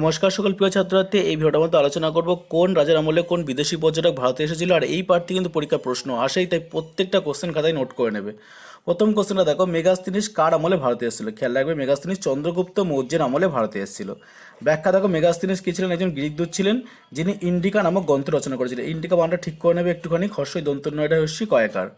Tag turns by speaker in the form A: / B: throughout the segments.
A: নমস্কার সকল প্রিয় ছাত্রছাত্রী, এই ভিডিওটার মধ্যে আলোচনা করব কোন রাজার আমলে কোন বিদেশি পর্যটক ভারতে এসেছিল আর এই পার্টটি কিন্তু পরীক্ষার প্রশ্ন আসেই, তাই প্রত্যেকটা কোশ্চেন খাতায় নোট করে নেবে। প্রথম কোশ্চেনটা দেখো মেগাস্তিনিস কার আমলে ভারতে এসেছিল? খেয়াল রাখবে মেগাস্তিনিস চন্দ্রগুপ্ত মৌর্যের আমলে ভারতে এসেছিল। ব্যাখ্যা দেখো মেগাস্তিনিস কি ছিলেন? একজন গ্রিক দূত ছিলেন, যিনি ইন্ডিকা নামক গ্রন্থ রচনা করেছিলেন। ইন্ডিকা বানটা ঠিক করে নেবে একটুখানি হর্ষই দন্তন্নয়টা হস্যি কয়েকার।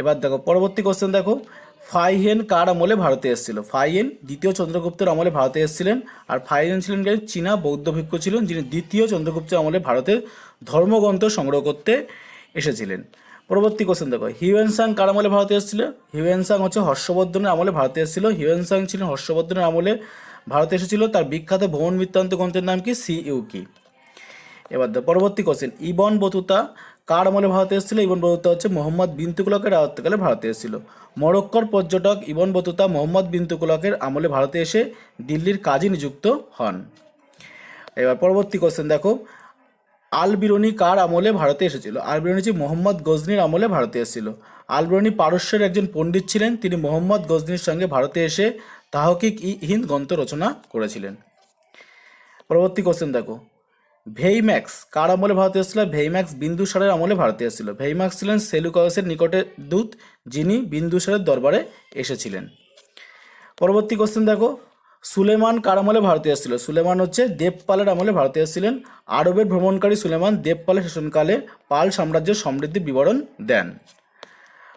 A: এবার দেখো, পরবর্তী কোশ্চেন দেখো ফাইহেন কার আমলে ভারতে এসেছিল? ফাইহেন দ্বিতীয় চন্দ্রগুপ্তের আমলে ভারতে এসেছিলেন আর ফাইহেন ছিলেন চীনা বৌদ্ধ ভিক্ষু ছিলেন, যিনি দ্বিতীয় চন্দ্রগুপ্তের আমলে ভারতে ধর্মগ্রন্থ সংগ্রহ করতে এসেছিলেন। পরবর্তী কোশ্চেন দেখো হিউয়েনসাং কার আমলে ভারতে এসেছিল? হিউয়েনসাং হচ্ছে হর্ষবর্ধনের আমলে ভারতে এসেছিল। হিউয়েনসাং ছিলেন হর্ষবর্ধনের আমলে ভারতে এসেছিল। তার বিখ্যাত ভ্রমণ বৃত্তান্ত গ্রন্থের নাম কি? সি ইউকি এবার পরবর্তী কোশ্চেন ইবন বতুতা কার আমলে ভারতে এসেছিল? ইবন বতুতা হচ্ছে মোহাম্মদ বিন তুগলকের রাজত্বকালে ভারতে এসেছিল। মরক্কর পর্যটক ইবন বতুতা মোহাম্মদ বিন তুগলকের আমলে ভারতে এসে দিল্লির কাজী নিযুক্ত হন। এবার পরবর্তী কোশ্চেন দেখো। আল বিরনি কার আমলে ভারতে এসেছিল? আল বিরনি হচ্ছে মোহাম্মদ গজনির আমলে ভারতে এসেছিল। আল বিরনি পারস্যের একজন পণ্ডিত ছিলেন। তিনি মোহাম্মদ গজনির সঙ্গে ভারতে এসে তাহকিক ই হিন্দ গ্রন্থ রচনা করেছিলেন। পরবর্তী কোশ্চেন দেখো। ভেইম্যাক্স, কার আমলে ভারতে এসেছিল ভেইম্যাক্স বিন্দুসারের আমলে ভারতে এসেছিল ভেইম্যাক্স ছিলেন সেলুকাসের নিকটে দূত, যিনি বিন্দুসারের দরবারে এসেছিলেন। পরবর্তী কোশ্চেন দেখো। সুলেমান কার আমলে ভারতে এসেছিল সুলেমান হচ্ছে দেবপালের আমলে ভারতে এসেছিলেন আরবের ভ্রমণকারী সুলেমান দেবপালের শাসনকালে পাল সাম্রাজ্যের সমৃদ্ধি বিবরণ দেন।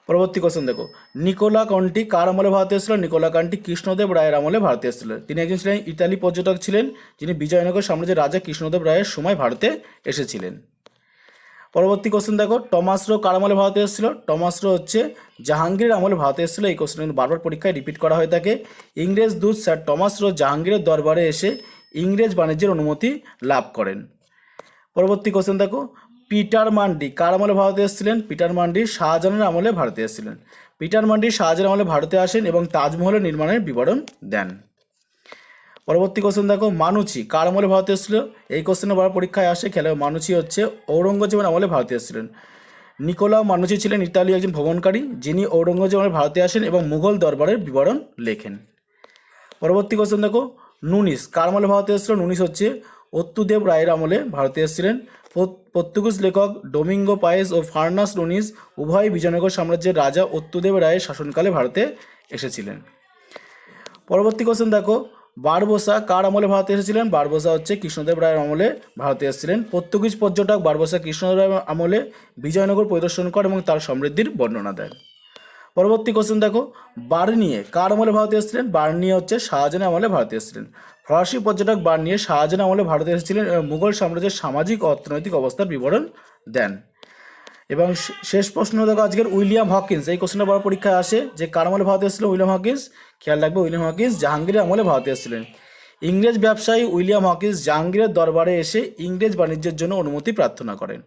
A: পরবর্তী কোশ্চেন দেখো। নিকোলা কন্টি কার আমলে ভারতে এসেছিল? নিকোলা কান্টি কৃষ্ণদেব রায়ের আমলে ভারতে এসেছিলেন তিনি একজন ছিলেন ইতালি পর্যটক ছিলেন। যিনি বিজয়নগর সাম্রাজ্যের রাজা কৃষ্ণদেব রায়ের সময় ভারতে এসেছিলেন। পরবর্তী কোশ্চেন দেখো, টমাস রো কার আমলে ভারতে এসেছিল? টমাস রো হচ্ছে জাহাঙ্গীরের আমলে ভারতে এসেছিল। এই কোশ্চেন বারবার পরীক্ষায় রিপিট করা হয়ে থাকে। ইংরেজ দূত স্যার টমাস রো জাহাঙ্গীরের দরবারে এসে ইংরেজ বাণিজ্যের অনুমতি লাভ করেন। পরবর্তী কোশ্চেন দেখো পিটার মান্ডি। কার আমলে ভারতে এসেছিলেন? পিটার মান্ডি শাহজাহানের আমলে ভারতে এসেছিলেন। পিটার মান্ডি শাহজাহান আমলে ভারতে আসেন এবং তাজমহলের নির্মাণের বিবরণ দেন। পরবর্তী কোশ্চেন দেখো, মানুচি কার আমলে ভারতে এসেছিল? এই কোশ্চেনে বড় পরীক্ষায় আসে খেলে মানুচি হচ্ছে ঔরঙ্গজেবের আমলে ভারতে এসেছিলেন। নিকোলা মানুচি ছিলেন ইতালীয় একজন ভ্রমণকারী, যিনি ঔরঙ্গজেব ভারতে আসেন এবং মুঘল দরবারের বিবরণ লেখেন। পরবর্তী কোশ্চেন দেখো, নুনিস কার আমলে ভারতে এসেছিল? নুনিস হচ্ছে অত্তুদেব রায়ের আমলে ভারতে এসেছিলেন পর্ত- পর্তুগিজ লেখক ডোমিঙ্গো পায়েস ও ফার্নাস নুনিস উভয় বিজয়নগর সাম্রাজ্যের রাজা অত্তুদেব রায়ের শাসনকালে ভারতে এসেছিলেন। পরবর্তী কোশ্চেন দেখো, বারবোসা কার আমলে ভারতে এসেছিলেন? বারবোসা হচ্ছে কৃষ্ণদেব রায়ের আমলে ভারতে এসেছিলেন। পর্তুগিজ পর্যটক বারবোসা কৃষ্ণদেব রায়ের আমলে বিজয়নগর পরিদর্শন করে এবং তার সমৃদ্ধির বর্ণনা দেন। পরবর্তী কোশ্চেন দেখো। বার্নিয়ে কার আমলে ভারতে এসেছিলেন? বার্নিয়ে হচ্ছে শাহজাহানের আমলে ভারতে এসেছিলেন। ফরাসি পর্যটক বার্নিয়ে শাহজাহান আমলে ভারতে এসেছিলেন এবং মুঘল সাম্রাজ্যের সামাজিক অর্থনৈতিক অবস্থার বিবরণ দেন। এবং শেষ প্রশ্ন দেখো আজকের উইলিয়াম হকিন্স। এই কোশ্চেনটা বড় পরীক্ষায় আসে যে কার আমলে ভারতে এসেছিল উইলিয়াম হকিন্স? খেয়াল রাখবে উইলিয়াম হকিন্স জাহাঙ্গীরের আমলে ভারতে এসেছিলেন। ইংরেজ ব্যবসায়ী উইলিয়াম হকিস জাহাঙ্গীরের দরবারে এসে ইংরেজ বাণিজ্যের জন্য অনুমতি প্রার্থনা করেন।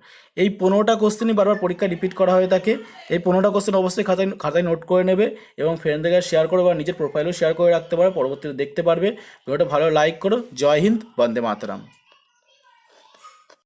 A: এই পনেরোটা কোশ্চেনই বারবার পরীক্ষা রিপিট করা হয়ে থাকে। এই পনেরোটা কোশ্চেন অবশ্যই খাতায় খাতায় নোট করে নেবে এবং ফ্রেন্ডদের শেয়ার করো বা নিজের প্রোফাইলেও শেয়ার করে রাখতে পারো। পরবর্তীতে দেখতে পারবে। ভিডিওটা ভালো লাইক করো। জয় হিন্দ, বন্দে মাতরম।